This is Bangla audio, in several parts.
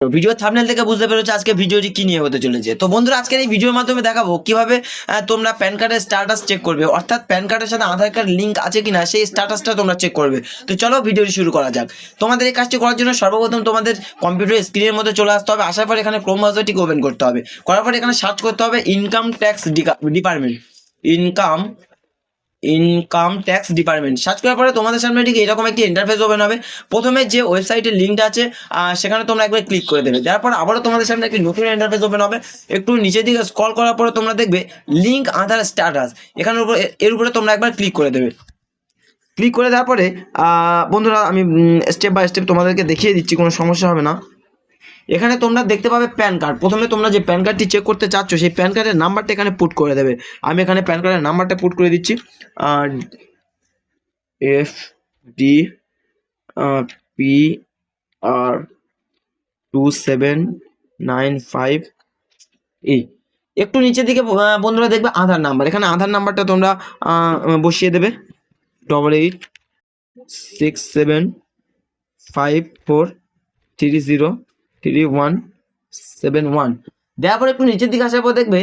ভিডিও থামনেল থেকে বুঝতে পেরেছ আজকে ভিডিওটি কি নিয়ে হতে চলেছে। তো বন্ধুরা, আজকের এই ভিডিওর মাধ্যমে দেখাবো কীভাবে তোমরা প্যান কার্ডের স্ট্যাটাস চেক করবে। অর্থাৎ প্যান কার্ডের সাথে আধার কার্ড লিঙ্ক আছে কিনা, সেই স্ট্যাটাসটা তোমরা চেক করবে। তো চলো ভিডিওটি শুরু করা যাক। তোমাদের এই কাজটি করার জন্য সর্বপ্রথম তোমাদের কম্পিউটার স্ক্রিনের মধ্যে চলে আসতে হবে। আসার পর এখানে ক্রোম ব্রাউজারটিকে ওপেন করতে হবে। করার পর এখানে সার্চ করতে হবে income tax department income income tax department search করার পরে তোমাদের সামনে ঠিক এরকম একটি ইন্টারফেস ওপেন হবে। প্রথমে যে ওয়েবসাইটের লিঙ্কটা আছে সেখানে তোমরা একবার ক্লিক করে দেবে। দেওয়ার পর আবারও তোমাদের সামনে একটি নতুন ইন্টারফেস ওপেন হবে। একটু নিচের দিকে স্ক্রল করার পরে তোমরা দেখবে লিঙ্ক আধার স্ট্যাটাস এখানের উপরে, এর উপরে তোমরা একবার ক্লিক করে দেবে। ক্লিক করে দেওয়ার পরে বন্ধুরা আমি স্টেপ বাই স্টেপ তোমাদেরকে দেখিয়ে দিচ্ছি, কোনো সমস্যা হবে না। এখানে তোমরা দেখতে পাবে প্যান কার্ড। প্রথমে তোমরা যে প্যান কার্ডটি চেক করতে চাচ্ছ, সেই প্যান কার্ডের নাম্বারটা এখানে পুট করে দেবে। আমি এখানে প্যান কার্ডের নাম্বারটা পুট করে দিচ্ছি। F D P R two seven nine five এই একটু নিচের দিকে বন্ধুরা দেখবে আধার নাম্বার। এখানে আধার নাম্বারটা তোমরা বসিয়ে দেবে। Double eight six seven five four three zero three one seven one দেওয়ার পর একটু নিচের দিকে আসার পর দেখবে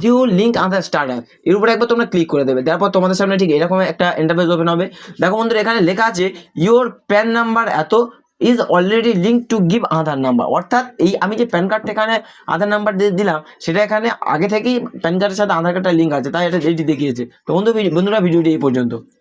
ভিউ লিঙ্ক আধার স্টার্টার এর উপরে একবার তোমরা ক্লিক করে দেবে। দেওয়ার পর তোমাদের সামনে ঠিক এরকম একটা ইন্টারফেস ওপেন হবে। দেখো বন্ধুরা, এখানে লেখা আছে ইওর প্যান নাম্বার এত is already link to give Aadhaar number অর্থাৎ এই আমি যে প্যান কার্ডটা এখানে আধার নাম্বার দিয়ে দিলাম, সেটা এখানে আগে থেকেই প্যান কার্ডের সাথে আধার কার্ডটা লিঙ্ক আছে, তাই এটা এটি দেখিয়েছে। তো বন্ধু, বন্ধুরা, ভিডিওটি এই পর্যন্ত।